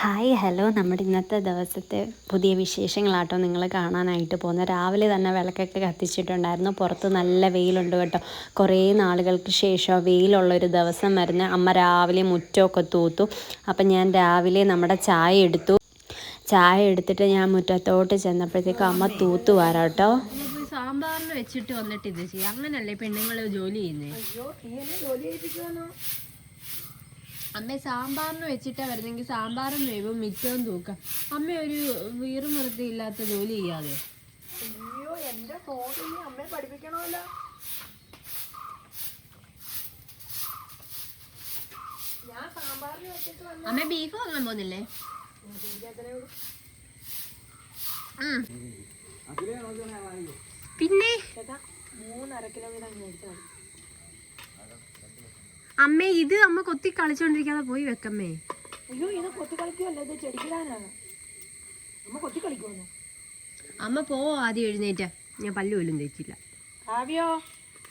Hi hello. നമ്മുടെ ഇന്നത്തെ ദിവസത്തെ പുതിയ വിശേഷങ്ങളാട്ടോ നിങ്ങൾ കാണാനായിട്ട് പോകുന്നത്. രാവിലെ തന്നെ വിളക്കൊക്കെ കത്തിച്ചിട്ടുണ്ടായിരുന്നു. പുറത്ത് നല്ല വെയിലുണ്ട് കേട്ടോ. കുറേ നാളുകൾക്ക് ശേഷം വെയിലുള്ളൊരു ദിവസം വരുന്ന അമ്മ രാവിലെ മുറ്റമൊക്കെ തൂത്തു. അപ്പം ഞാൻ രാവിലെ നമ്മുടെ ചായ എടുത്തു. ചായ എടുത്തിട്ട് ഞാൻ മുറ്റത്തോട്ട് ചെന്നപ്പോഴത്തേക്കും അമ്മ തൂത്തു വരാട്ടോ സാമ്പാറിന് വെച്ചിട്ട് വന്നിട്ട് ഇത് ചെയ്യാം. അങ്ങനല്ലേ പെണ്ണുങ്ങൾ ജോലി ചെയ്യുന്നേ? അമ്മ സാമ്പാറിന് വെച്ചിട്ടാ വരുന്നെങ്കിൽ സാമ്പാറും വേവും മിറ്റവും തൂക്കാം. അമ്മ ഒരു വീറും വൃത്തി ഇല്ലാത്ത ജോലി ചെയ്യാതെ. അയ്യോ എന്റെ ഫോണിൽ അമ്മയെ പഠിപ്പിക്കണമല്ലോ. ഞാൻ സാമ്പാറിന് വെച്ചിട്ട് വന്ന അമ്മ ബീഫ് വാങ്ങാൻ പോകുന്നില്ലേ. പിന്നെ? മൂന്നര കിലോ വീതം മേടിച്ചാൽ മതി. അമ്മ ഇത് അമ്മ കൊത്തി കളിച്ചോണ്ടിരിക്കാതെ പോയി വെക്കമ്മേ. അയ്യോ ഇത് കൊത്തി കളിക്കുമല്ലോ ഇത് ചെടിക്കിടാനാണ്. അമ്മ കൊത്തി കളിക്കുമല്ലോ അമ്മ പോവോ ആദ്യം എഴുന്നേറ്റ. ഞാൻ പല്ലു പോലും തേച്ചില്ല. കാവ്യോ?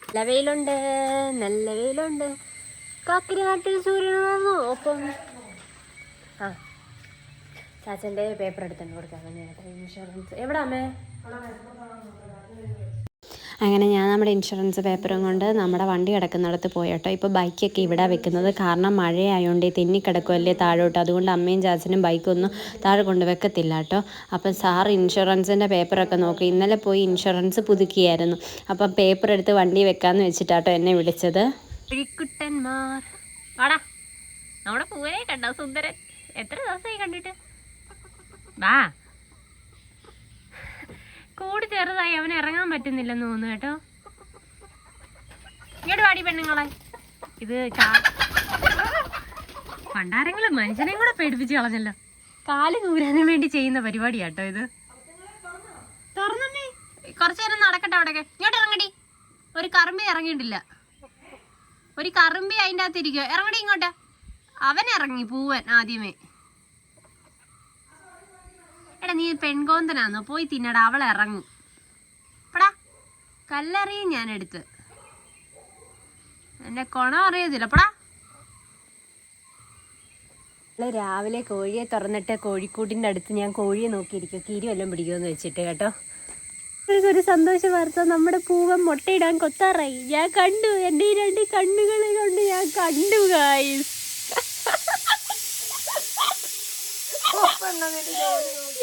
നല്ല വെയിലുണ്ട് നല്ല വെയിലുണ്ട്. കാക്കിരി നാട്ടിൽ സൂര്യൻ വന്നു ഒപ്പം ആ. ചാച്ചന്റെ പേപ്പർ എടുത്തോണ്ട് കൊടുക്കാൻ വേണ്ടിയിട്ട് ഇൻഷുറൻസ് എവിടെ അമ്മേ? അങ്ങനെ ഞാൻ നമ്മുടെ ഇൻഷുറൻസ് പേപ്പറും കൊണ്ട് നമ്മുടെ വണ്ടി കിടക്കുന്നിടത്ത് പോയി കേട്ടോ ഇപ്പോൾ ബൈക്കൊക്കെ ഇവിടെ വെക്കുന്നത് കാരണം മഴയായതുകൊണ്ട് തെന്നിക്കിടക്കുമല്ലേ താഴോട്ട്. അതുകൊണ്ട് അമ്മയും ചാച്ചനും ബൈക്കൊന്നും താഴെ കൊണ്ട് വെക്കത്തില്ല കേട്ടോ അപ്പം സാർ ഇൻഷുറൻസിന്റെ പേപ്പറൊക്കെ നോക്കി. ഇന്നലെ പോയി ഇൻഷുറൻസ് പുതുക്കിയായിരുന്നു. അപ്പം പേപ്പർ എടുത്ത് വണ്ടി വെക്കാമെന്ന് വെച്ചിട്ടാട്ടോ എന്നെ വിളിച്ചത്. എത്ര ദിവസമായി കണ്ടിട്ട്? വാ. ചെറുതായി അവന് ഇറങ്ങാൻ പറ്റുന്നില്ലെന്ന് തോന്നുന്നു കേട്ടോ. ഇങ്ങോട്ട് വാടി പെണ്ണുങ്ങളെ. ഇത് പണ്ടാരെങ്കിലും മനുഷ്യനെയും കൂടെ പേടിപ്പിച്ച് കളഞ്ഞല്ലോ. കാൽ കൂരാനും വേണ്ടി ചെയ്യുന്ന പരിപാടിയാട്ടോ ഇത്. കുറച്ചു നേരം നടക്കട്ടെ അവിടെയൊക്കെ. ഇങ്ങോട്ട് ഇറങ്ങടി. ഒരു കറുമ്പി ഇറങ്ങിയിട്ടില്ല. ഒരു കറുമ്പി അതിന്റെ അകത്ത് ഇരിക്കുക ഇറങ്ങടി ഇങ്ങോട്ട്. അവൻ ഇറങ്ങി പൂവൻ ആദ്യമേ. എടാ നീ പെൺകോന്തനാന്നോ? പോയി തിന്നടാ അവൾ ഇറങ്ങും. കല്ലെറിയും ഞാൻ എടുത്ത് എന്റെ കൊണ അറിയത്തില്ല. പടാ രാവിലെ കോഴിയെ തുറന്നിട്ട് കോഴിക്കൂട്ടിന്റെ അടുത്ത് ഞാൻ കോഴിയെ നോക്കിയിരിക്കും. കീരി വല്ലതും പിടിക്കുമെന്ന് വെച്ചിട്ട് കേട്ടോ. ഒരു സന്തോഷ വാർത്ത. നമ്മുടെ പൂവൻ മുട്ടയിടാൻ കൊത്താറായി. ഞാൻ കണ്ടു. എന്റെ ഈ രണ്ട് കണ്ണുകളെ കൊണ്ട് ഞാൻ കണ്ടു ഗായ്സ്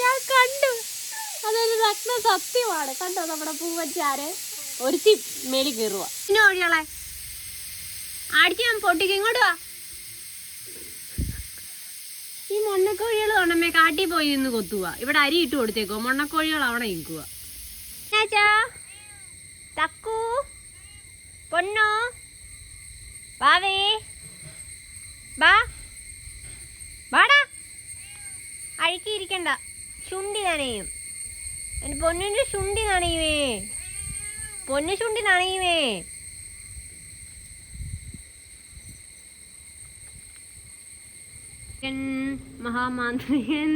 ഞാൻ കണ്ടു. അതൊരു നഗ്ന സത്യമാണ്. കണ്ടോ നമ്മുടെ പൂവൻ ചാര് ഒരുത്തി മേലി കയറുക പിന്നെ ഒഴിയാളെ? ഞാൻ പൊട്ടിക്ക് ഇങ്ങോട്ട് വാ. ഈ മൊണ്ണക്കോഴികൾ കൊണ്ടമ്മേ കാട്ടി പോയി നിന്ന് കൊത്തുക ഇവിടെ അരി ഇട്ട് കൊടുത്തേക്കോ മൊണ്ണക്കോഴികൾ അവിടെ നിൽക്കുക തക്കു പൊന്നോ വാവേ വാ. വാടാ. അഴുക്കിയിരിക്കണ്ട ശുണ്ടി നനയും. എന്റെ പൊന്നിന്റെ ശുണ്ടി നനയുവേ. പൊന്നു ശുണ്ടി നനയുവേ മഹാമാന്ത്രിയൻ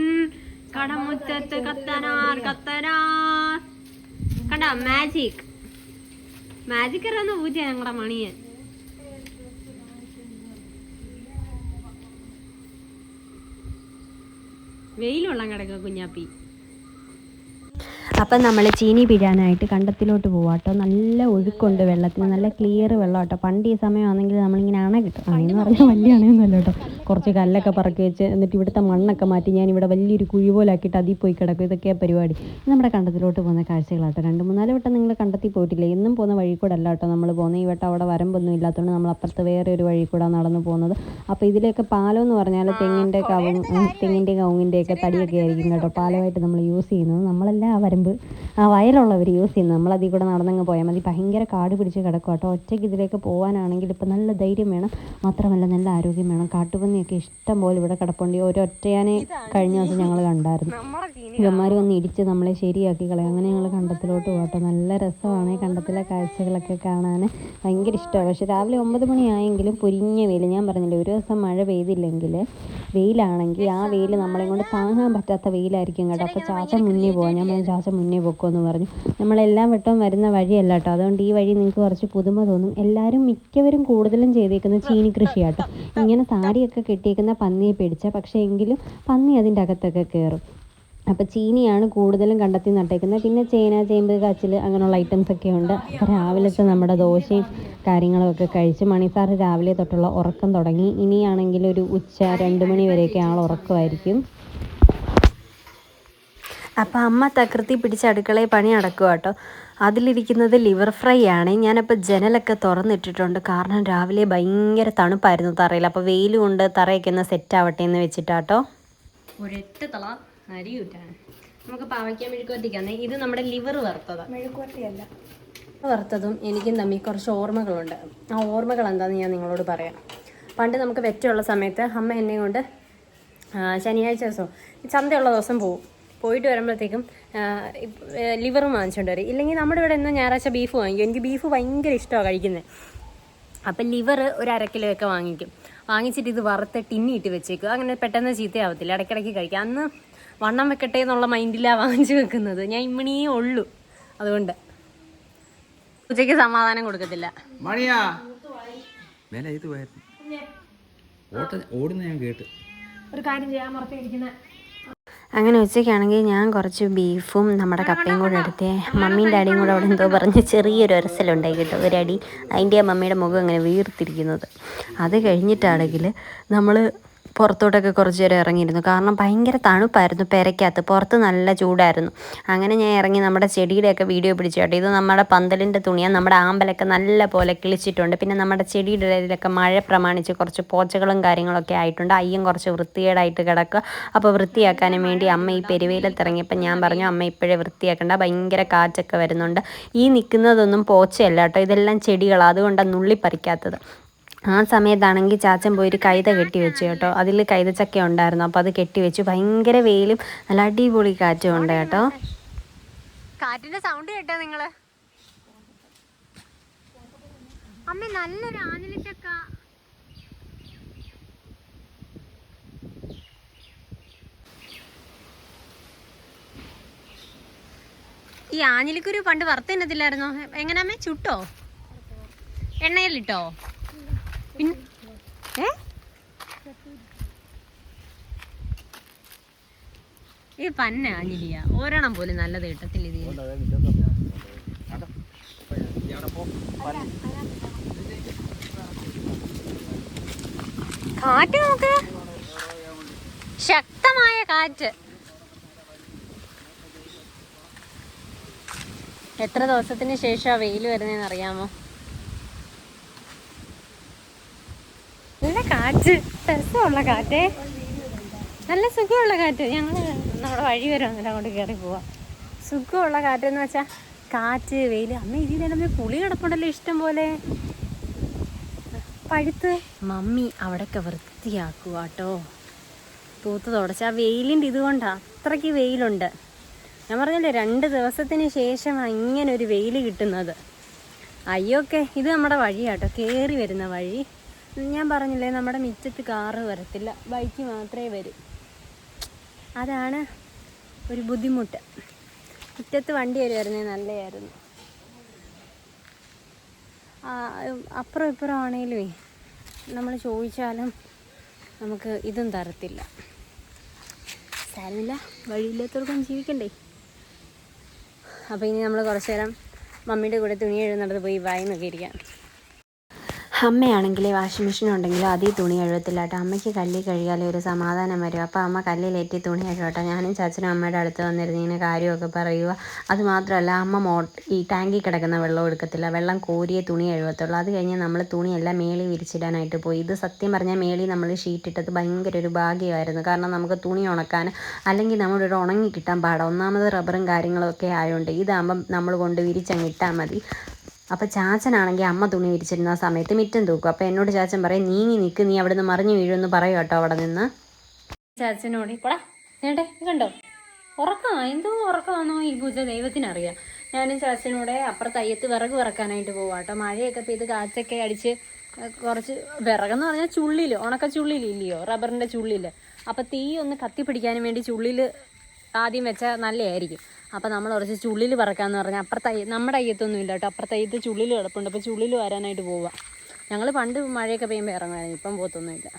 കടമുറ്റത്ത് കത്തനാർ കത്തനാർ. കണ്ട മാജിക് മാജിക് അറിയാവുന്ന പൂജ ഞങ്ങളുടെ മണിയൻ. വെയിലുള്ള കിടക്കുക കുഞ്ഞാപ്പി. അപ്പം നമ്മൾ ചീനി പിഴാനായിട്ട് കണ്ടത്തിലോട്ട് പോവാട്ടോ നല്ല ഒഴുക്കുണ്ട് വെള്ളത്തിന്. നല്ല ക്ലിയർ വെള്ളം കേട്ടോ പണ്ട് ഈ സമയമാണെങ്കിൽ നമ്മളിങ്ങനെ അണ കിട്ടും. അണയെന്ന് പറഞ്ഞാൽ വലിയ അണയൊന്നുമല്ല കേട്ടോ കുറച്ച് കല്ലൊക്കെ പറക്കി വെച്ച് എന്നിട്ട് ഇവിടുത്തെ മണ്ണൊക്കെ മാറ്റി ഞാൻ ഇവിടെ വലിയൊരു കുഴി പോലെ ആക്കിയിട്ട് അതിൽ പോയി കിടക്കും. ഇതൊക്കെയാണ് പരിപാടി. നമ്മുടെ കണ്ടത്തിലോട്ട് പോകുന്ന കാഴ്ചകളാട്ടോ. രണ്ട് മൂന്നാൽ വട്ടം നിങ്ങൾ കണ്ടെത്തി പോയിട്ടില്ല? എന്നും പോകുന്ന വഴി കൂടെ അല്ല കേട്ടോ നമ്മൾ പോകുന്നത്. ഈ വട്ടം അവിടെ വരമ്പൊന്നും ഇല്ലാത്തതുകൊണ്ട് നമ്മൾ അപ്പുറത്ത് വേറെ ഒരു വഴി കൂടെ നടന്നു പോകുന്നത്. അപ്പോൾ ഇതിലൊക്കെ പാലം എന്ന് പറഞ്ഞാൽ തെങ്ങിന്റെ കവും തെങ്ങിന്റെ കവുങ്ങിന്റെ ഒക്കെ തടിയൊക്കെ ആയിരിക്കും കേട്ടോ. പാലമായിട്ട് നമ്മൾ യൂസ് ചെയ്യുന്നത്. നമ്മളല്ല ആ വരമ്പ് ആ വയലുള്ളവർ യൂസ് ചെയ്യുന്നത്. നമ്മളതിൽ കൂടെ നടന്നങ്ങ് പോയാൽ മതി. ഭയങ്കര കാട് പിടിച്ച് കിടക്കും കേട്ടോ. ഒറ്റയ്ക്ക് ഇതിലേക്ക് പോകാനാണെങ്കിൽ ഇപ്പം നല്ല ധൈര്യം വേണം. മാത്രമല്ല നല്ല ആരോഗ്യം വേണം. കാട്ടുപന്നിയൊക്കെ ഇഷ്ടം പോലെ ഇവിടെ കിടപ്പുണ്ട്. ഒരൊറ്റയാനെ കഴിഞ്ഞ ദിവസം ഞങ്ങൾ കണ്ടായിരുന്നു. ഇവന്മാർ വന്ന് ഇടിച്ച് നമ്മളെ ശരിയാക്കി കളയും. അങ്ങനെ ഞങ്ങൾ കണ്ടത്തിലോട്ട് പോകട്ടെ നല്ല രസമാണ് കണ്ടത്തിലെ കാഴ്ചകളൊക്കെ കാണാൻ ഭയങ്കര ഇഷ്ടമാണ്. പക്ഷെ രാവിലെ ഒമ്പത് മണിയായെങ്കിലും പൊരിഞ്ഞ വെയിൽ ഞാൻ പറഞ്ഞില്ലേ ഒരു ദിവസം മഴ പെയ്തില്ലെങ്കിൽ വെയിലാണെങ്കിൽ ആ വെയിൽ നമ്മളെ കൊണ്ട് താങ്ങാൻ പറ്റാത്ത വെയിലായിരിക്കും കേട്ടോ. അപ്പോൾ ചാച്ച മുന്നേ പോകാം ഞാൻ ചാച്ച മുന്നേ പൊക്കുമെന്ന് പറഞ്ഞു. നമ്മളെല്ലാം വട്ടവും വരുന്ന വഴിയല്ല കേട്ടോ. അതുകൊണ്ട് ഈ വഴി നിങ്ങൾക്ക് കുറച്ച് പുതുമ തോന്നും. എല്ലാവരും മിക്കവരും കൂടുതലും ചെയ്തേക്കുന്നത് ചീനി കൃഷിയാട്ടോ. ഇങ്ങനെ താടിയൊക്കെ കെട്ടിയേക്കുന്ന പന്നിയെ പിടിച്ച. പക്ഷേ എങ്കിലും പന്നി അതിന്റെ അകത്തൊക്കെ കയറും അപ്പോൾ ചീനിയാണ് കൂടുതലും കണ്ടെത്തി നട്ടേക്കുന്നത്. പിന്നെ ചേന ചേമ്പ് കാച്ചിൽ അങ്ങനെയുള്ള ഐറ്റംസ് ഒക്കെ ഉണ്ട്. അപ്പോൾ രാവിലത്തെ നമ്മുടെ ദോശയും കാര്യങ്ങളൊക്കെ കഴിച്ച് മണിസാറ് രാവിലെ തൊട്ടുള്ള ഉറക്കം തുടങ്ങി. ഇനിയാണെങ്കിൽ ഒരു ഉച്ച രണ്ട് മണി വരെയൊക്കെ ആൾ ഉറക്കമായിരിക്കും. അപ്പോൾ അമ്മ തകൃതി പിടിച്ച അടുക്കളയിൽ പണി അടക്കുക കേട്ടോ. അതിലിരിക്കുന്നത് ലിവർ ഫ്രൈ ആണ്. ഞാനപ്പോൾ ജനലൊക്കെ തുറന്നിട്ടിട്ടുണ്ട്. കാരണം രാവിലെ ഭയങ്കര തണുപ്പായിരുന്നു തറയിൽ. അപ്പോൾ വെയിലും കൊണ്ട് തറയൊക്കെ ഒന്ന് സെറ്റ് ആവട്ടെ എന്ന് വെച്ചിട്ടാട്ടോ. ഒരൊറ്റ തള. അരി ഊറ്റാണ് നമുക്ക് പാവയ്ക്കാൻ മെഴുക്കുവറ്റിക്കാന്നേ ഇത് നമ്മുടെ ലിവർ വറുത്തതാണ് മെഴുക്കുവരട്ടിയല്ല. വറുത്തതും എനിക്കും തമ്മിൽ കുറച്ച് ഓർമ്മകളുണ്ട്. ആ ഓർമ്മകൾ എന്താണെന്ന് ഞാൻ നിങ്ങളോട് പറയാം. പണ്ട് നമുക്ക് വെറ്റമുള്ള സമയത്ത് അമ്മ എന്നെ കൊണ്ട് ശനിയാഴ്ച ദിവസം ചന്തയുള്ള ദിവസം പോവും. പോയിട്ട് വരുമ്പോഴത്തേക്കും ലിവറും വാങ്ങിച്ചുകൊണ്ട് വരും. ഇല്ലെങ്കിൽ നമ്മുടെ ഇവിടെ ഇന്ന് ഞായറാഴ്ച ബീഫ് വാങ്ങിക്കും. എനിക്ക് ബീഫ് ഭയങ്കര ഇഷ്ടമാണ് കഴിക്കുന്നത് അപ്പം ലിവർ ഒരു അര കിലോ ഒക്കെ വാങ്ങിക്കും. വാങ്ങിച്ചിട്ട് ഇത് വറുത്ത് ടിന്നിട്ട് വെച്ചേക്കും. അങ്ങനെ പെട്ടെന്ന് ചീത്തയാവത്തില്ല. ഇടയ്ക്കിടയ്ക്ക് കഴിക്കാം. അന്ന് വണ്ണം വെക്കട്ടെ എന്നുള്ള മൈൻഡിലാണ് വാങ്ങിച്ചു വെക്കുന്നത്. ഞാൻ ഇമ്മണിയേ ഉള്ളൂ. അതുകൊണ്ട് ഉച്ചയ്ക്ക് സമാധാനം കൊടുക്കത്തില്ല. മണിയാ. ഇത് ഓട്ട ഓടുന്ന ഞാൻ കേട്ട്. ഒരു കാര്യം ചെയ്യാൻ മറത്തിരിക്കുന്ന അങ്ങനെ ഉച്ചയ്ക്കാണെങ്കിൽ ഞാൻ കുറച്ച് ബീഫും നമ്മുടെ കപ്പയും കൂടെ എടുത്തേ. മമ്മിയും ഡാഡിയും കൂടെ അവിടെ എന്തോ പറഞ്ഞ് ചെറിയൊരു ഒരസലുണ്ടായി കേട്ടോ. ഒരടി. അതിന്റെ ആ മമ്മിയുടെ മുഖം അങ്ങനെ വീർത്തിരിക്കുന്നത്. അത് കഴിഞ്ഞിട്ടാണെങ്കിൽ നമ്മൾ പുറത്തോട്ടൊക്കെ കുറച്ച് നേരം ഇറങ്ങിയിരുന്നു. കാരണം ഭയങ്കര തണുപ്പായിരുന്നു പെരയ്ക്കകത്ത്. പുറത്ത് നല്ല ചൂടായിരുന്നു. അങ്ങനെ ഞാൻ ഇറങ്ങി നമ്മുടെ ചെടിയുടെയൊക്കെ വീഡിയോ പിടിച്ചു കേട്ടോ. ഇത് നമ്മുടെ പന്തലിന്റെ തുണിയാണ്. നമ്മുടെ ആമ്പലൊക്കെ നല്ല പോലെ കിളിച്ചിട്ടുണ്ട്. പിന്നെ നമ്മുടെ ചെടിയുടെ ഇടയിലൊക്കെ മഴ പ്രമാണിച്ച് കുറച്ച് പോച്ചകളും കാര്യങ്ങളൊക്കെ ആയിട്ടുണ്ട്. അയ്യം കുറച്ച് വൃത്തികേടായിട്ട് കിടക്കുക. അപ്പോൾ വൃത്തിയാക്കാനും വേണ്ടി അമ്മ ഈ പെരുവയിലത്ത് ഇറങ്ങിയപ്പോൾ ഞാൻ പറഞ്ഞു അമ്മ ഇപ്പോഴേ വൃത്തിയാക്കണ്ട. ഭയങ്കര കാറ്റൊക്കെ വരുന്നുണ്ട്. ഈ നിൽക്കുന്നതൊന്നും പോച്ചയല്ല കേട്ടോ. ഇതെല്ലാം ചെടികളാണ് അതുകൊണ്ടാണ് നുള്ളി പറിക്കാത്തത്. ആ സമയത്താണെങ്കിൽ ചാച്ചൻ പോയി ഒരു കൈത കെട്ടി വെച്ചു കേട്ടോ. അതിൽ കൈതച്ചക്ക ഉണ്ടായിരുന്നു. അപ്പോൾ അത് കെട്ടി വെച്ചു. ഭയങ്കര വെയിലും നല്ല അടിപൊളി കാറ്റും ഉണ്ട് കേട്ടോ. കാറ്റിന്റെ സൗണ്ട് കേട്ടോ നിങ്ങൾ. അമ്മ നല്ലൊരു ആനലിച്ചക്ക ഈ ആഞ്ഞിലിക്കുരു പണ്ട് വറുത്ത് എങ്ങനെ അമ്മേ? ചുട്ടോ? എണ്ണയിലിട്ടോ? ഈ പന്ന ആഞ്ഞിലിയ ഒരെണ്ണം പോലും നല്ലത് കിട്ടത്തില്ല ഇത്. കാറ്റ് നോക്ക്. ശക്തമായ കാറ്റ്. എത്ര ദിവസത്തിന് ശേഷം വെയിൽ വരുന്നതെന്ന് അറിയാമോ നല്ല കാറ്റ്. രസമുള്ള കാറ്റേ. നല്ല സുഖമുള്ള കാറ്റ്. ഞങ്ങൾ നമ്മുടെ വഴി വരെ വന്നിട്ട് അങ്ങോട്ട് കയറി പോവാം. സുഖമുള്ള കാറ്റെന്ന് വെച്ചാൽ കാറ്റ് വെയിൽ അമ്മ ഇതിൽ നമ്മൾ പുളി കിടപ്പുണ്ടല്ലോ ഇഷ്ടം പോലെ. പഴുത്ത്. മമ്മി അവിടെയൊക്കെ വൃത്തിയാക്കുക കേട്ടോ തൂത്ത് തുടച്ച്. ആ വെയിലിന്റെ ഇതുകൊണ്ട് അത്രയ്ക്ക് വെയിലുണ്ട്. ഞാൻ പറഞ്ഞില്ലേ രണ്ട് ദിവസത്തിന് ശേഷമാണ് ഇങ്ങനെ ഒരു വെയിൽ കിട്ടുന്നത്. അയ്യോക്കെ ഇത് നമ്മുടെ വഴിയാട്ടോ. കയറി വരുന്ന വഴി. ഞാൻ പറഞ്ഞില്ലേ നമ്മുടെ മിറ്റത്ത് കാറ് വരത്തില്ല. ബൈക്ക് മാത്രമേ വരൂ. അതാണ് ഒരു ബുദ്ധിമുട്ട്. മുറ്റത്ത് വണ്ടി വരുമായിരുന്നേ നല്ലതായിരുന്നു അപ്പുറം ഇപ്പുറം ആണെങ്കിലുമേ നമ്മൾ ചോദിച്ചാലും നമുക്ക് ഇതും തരത്തില്ല. സാരമില്ല വഴിയില്ലാത്തവർക്കും ജീവിക്കണ്ടേ? അപ്പോൾ ഇനി നമ്മൾ കുറച്ച് നേരം മമ്മിയുടെ കൂടെ തുണി എഴുതുന്നിടത്ത് പോയി വായി ഇരിക്കാം. അമ്മയാണെങ്കിൽ വാഷിംഗ് മെഷീൻ ഉണ്ടെങ്കിലും അതീ തുണി കഴുകത്തില്ല കേട്ടോ അമ്മയ്ക്ക് കല്ലിൽ കഴുകിയാലേ ഒരു സമാധാനം വരും. അപ്പോൾ അമ്മ കല്ലിലേറ്റി തുണി കഴുകട്ടെ. ഞാനും ചാച്ചനും അമ്മയുടെ അടുത്ത് വന്നിരുന്ന് ഇങ്ങനെ കാര്യമൊക്കെ പറയുക അത് മാത്രമല്ല അമ്മ മോ ഈ ടാങ്കിൽ കിടക്കുന്ന വെള്ളം എടുക്കത്തില്ല. വെള്ളം കോരിയേ തുണി കഴുകത്തുള്ളൂ. അത് കഴിഞ്ഞ് നമ്മൾ തുണിയെല്ലാം മേളി വിരിച്ചിടാനായിട്ട് പോയി. ഇത് സത്യം പറഞ്ഞാൽ മേളി നമ്മൾ ഷീറ്റ് ഇട്ടത് ഭയങ്കര ഒരു ഭാഗ്യമായിരുന്നു. കാരണം നമുക്ക് തുണി ഉണക്കാൻ അല്ലെങ്കിൽ നമ്മളൊരു ഉണങ്ങി കിട്ടാൻ പാടാം. ഒന്നാമത് റബ്ബറും കാര്യങ്ങളൊക്കെ ആയതുകൊണ്ട് ഇതാകുമ്പം നമ്മൾ കൊണ്ട് വിരിച്ചങ്ങ് ഇട്ടാൽ മതി. അപ്പോൾ ചാച്ചനാണെങ്കിൽ അമ്മ തുണി വിരിച്ചിരുന്ന സമയത്ത് മിറ്റം തൂക്കും. അപ്പോൾ എന്നോട് ചാച്ചൻ പറയും നീങ്ങി നിൽക്ക് നീ അവിടെ നിന്ന് മറിഞ്ഞു വീഴുമെന്ന് പറയും കേട്ടോ അവിടെ നിന്ന്. ചാച്ചനോട് ഇപ്പടാ നേട്ടെ കണ്ടോ? ഉറക്കമാ എന്തോ ഉറക്കമാണോ ഈ പൂജ ദൈവത്തിനറിയാം. ഞാനും ചാച്ചനോടെ അപ്പുറത്ത് അയ്യത്ത് വിറക് വിറക്കാനായിട്ട് പോവാം കേട്ടോ. മഴയൊക്കെ പെയ്ത് കാറ്റൊക്കെ അടിച്ച് കുറച്ച് വിറകെന്ന് പറഞ്ഞാൽ ചുള്ളിൽ ഉണക്ക ചുള്ളിൽ ഇല്ലയോ റബ്ബറിന്റെ ചുള്ളിൽ അപ്പോൾ തീ ഒന്ന് കത്തിപ്പിടിക്കാനും വേണ്ടി ചുള്ളിൽ ആദ്യം വെച്ചാൽ നല്ലതായിരിക്കും അപ്പോൾ നമ്മൾ കുറച്ച് ചുള്ളിൽ പറക്കാന്ന് പറഞ്ഞാൽ അപ്പുറത്തെ നമ്മുടെ അയ്യത്തൊന്നും ഇല്ല കേട്ടോ. അപ്പുറത്തെ അയ്യത്ത് ചുള്ളിൽ കിടപ്പുണ്ട്. അപ്പോൾ ചുള്ളിൽ വരാനായിട്ട് പോവാം. ഞങ്ങൾ പണ്ട് മഴയൊക്കെ പെയ്യുമ്പോൾ ഇറങ്ങുമായിരുന്നു. ഇപ്പം പോത്തൊന്നുമില്ല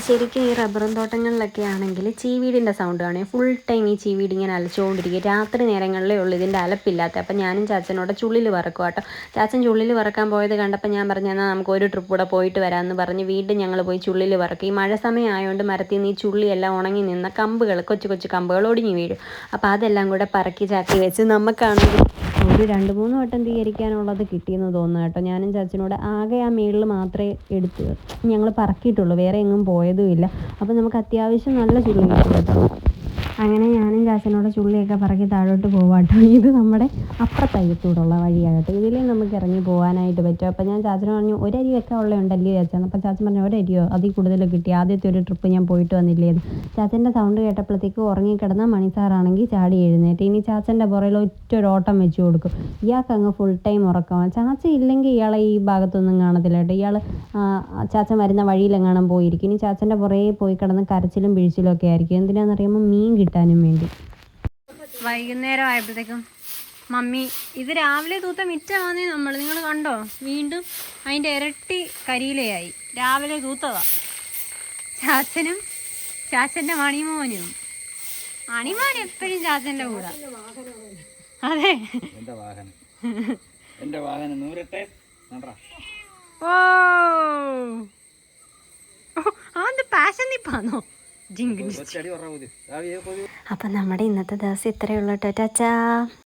ശരിക്കും ഈ റബ്ബറും തോട്ടങ്ങളിലൊക്കെ ആണെങ്കിൽ ചീവീടിന്റെ സൗണ്ട് ആണ് ഫുൾ ടൈം ഈ ചീവീട് ഇങ്ങനെ അലച്ചുകൊണ്ടിരിക്കുക രാത്രി നേരങ്ങളിലേ ഉള്ളൂ ഇതിന്റെ അലപ്പില്ലാത്ത. അപ്പം ഞാനും ചാച്ചനോട് ചുള്ളിൽ വറക്കും കേട്ടോ. ചാച്ചൻ ചുള്ളിൽ വറക്കാൻ പോയത് കണ്ടപ്പോൾ ഞാൻ പറഞ്ഞു എന്നാൽ നമുക്ക് ഒരു ട്രിപ്പ് കൂടെ പോയിട്ട് വരാമെന്ന് പറഞ്ഞ് വീണ്ടും ഞങ്ങൾ പോയി ചുള്ളിൽ വറക്കും. ഈ മഴ സമയം ആയതുകൊണ്ട് മരത്തിൽ നിന്ന് ഈ ചുള്ളിയെല്ലാം ഉണങ്ങി നിന്ന കമ്പുകൾ കൊച്ചു കൊച്ചു കമ്പുകൾ ഒടിഞ്ഞു വീഴും. അപ്പോൾ അതെല്ലാം കൂടെ പറക്കി ചാക്കി വെച്ച് നമുക്കാണെങ്കിൽ ഒരു രണ്ട് മൂന്ന് വട്ടം തീകരിക്കാനുള്ളത് കിട്ടിയെന്ന് തോന്നുന്നു കേട്ടോ. ഞാനും ചാച്ചനോട് ആകെ ആ മേളിൽ മാത്രമേ എടുത്ത് ഞങ്ങൾ പറക്കിയിട്ടുള്ളൂ. വേറെ എങ്ങും പോയതുമില്ല. അപ്പോൾ നമുക്ക് അത്യാവശ്യം നല്ല ചുള്ളി കിട്ടും കേട്ടോ. അങ്ങനെ ഞാനും ചാച്ചനോട് ചുള്ളിയൊക്കെ പറക്കി താഴോട്ട് പോവാട്ടോ. ഇത് നമ്മുടെ അപ്പുറത്തയ്യത്തൂടുള്ള വഴിയാകട്ടെ. ഇതിലേ നമുക്ക് ഇറങ്ങി പോകാനായിട്ട് പറ്റും. അപ്പോൾ ഞാൻ ചാച്ചന പറഞ്ഞു ഒരരി വെക്കാൻ ഉള്ള ഉണ്ടല്ലേ ചാച്ചൻ അപ്പോൾ ചാച്ചൻ പറഞ്ഞു ഒരരിയോ? അതിൽ കൂടുതൽ കിട്ടി. ആദ്യത്തെ ഒരു ട്രിപ്പ് ഞാൻ പോയിട്ട് വന്നില്ലേ എന്ന് ചാച്ചന്റെ സൗണ്ട് കേട്ടപ്പോഴത്തേക്ക് ഉറങ്ങിക്കിടന്ന മണിസാറാണെങ്കിൽ ചാടി എഴുന്നേറ്റ്. ഇനി ചാച്ചന്റെ പുറയിൽ ഒറ്റ ഒരു ഓട്ടം വെച്ച് കൊടുക്കും. ഇയാൾക്ക് അങ്ങ് ഫുൾ ടൈം ഉറക്കമാണ്. ചാച്ച ഇല്ലെങ്കിൽ ഇയാളെ ഈ ഭാഗത്തൊന്നും കാണത്തില്ല കേട്ടോ. ഇയാൾ ചാച്ചൻ വരുന്ന വഴിയിലെങ്ങാനും പോയിരിക്കും. ഇനി ചാച്ചന്റെ പുറകെ പോയി കിടന്ന് കരച്ചിലും പിഴിച്ചിലും ഒക്കെ ആയിരിക്കും. എന്തിനാണെന്നറിയുമ്പോൾ മീൻ കിട്ടാനും വേണ്ടി. വൈകുന്നേരം ആയപ്പോഴത്തേക്കും മമ്മി ഇത് രാവിലെ തൂത്ത മിറ്റമാന്നേ നമ്മൾ നിങ്ങൾ കണ്ടോ? വീണ്ടും അതിന്റെ ഇരട്ടി കരിയിലയായി. രാവിലെ തൂത്തതാ. ചാച്ചനും ചാച്ചന്റെ മണിമോനും. മണിമോൻ എപ്പോഴും ചാച്ചന്റെ കൂടെ. അതെ. എന്റെ വാഹനം. എന്റെ വാഹനം നൂറട്ടെ. നടാ ഓ. അത് പാഷൻ നിപ്പാന്നോ? ജിങ്ക് അപ്പം നമ്മുടെ ഇന്നത്തെ ദിവസം ഇത്രയേ ഉള്ളൂ കേട്ടോ. ടാച്ചാ